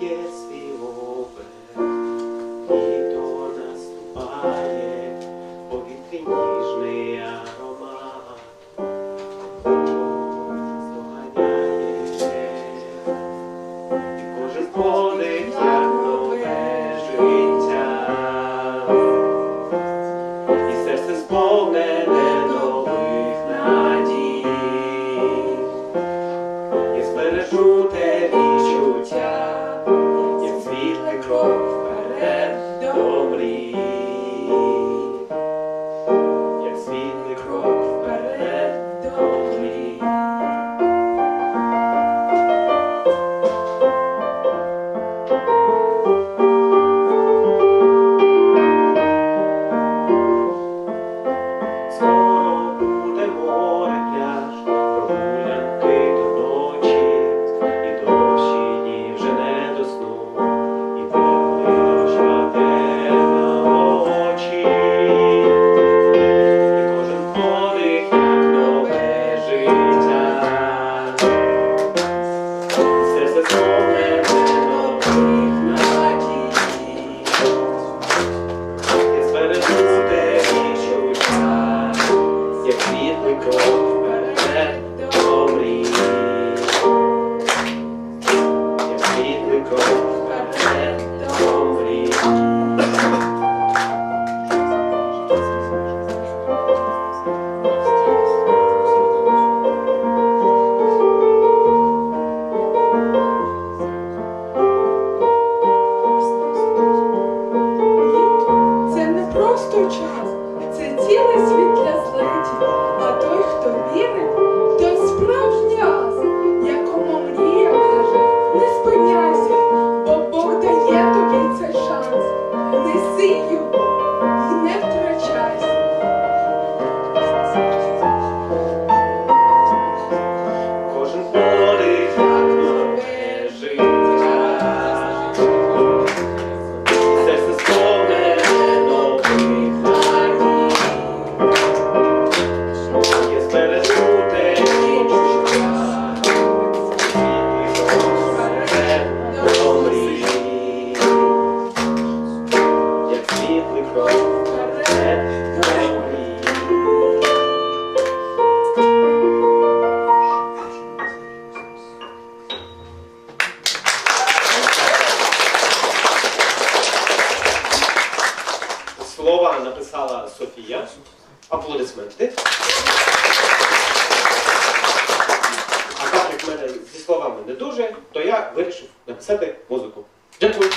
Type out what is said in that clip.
Yes. the glory. Цілий світ для. А той, хто вірить, той справжній ас, якому мрія каже, не спиняйся, бо Бог дає тобі цей шанс. Неси Слова написала Софія. Аплодисменти. А так мене зі словами не дуже, то я вирішив написати музику. Дякую.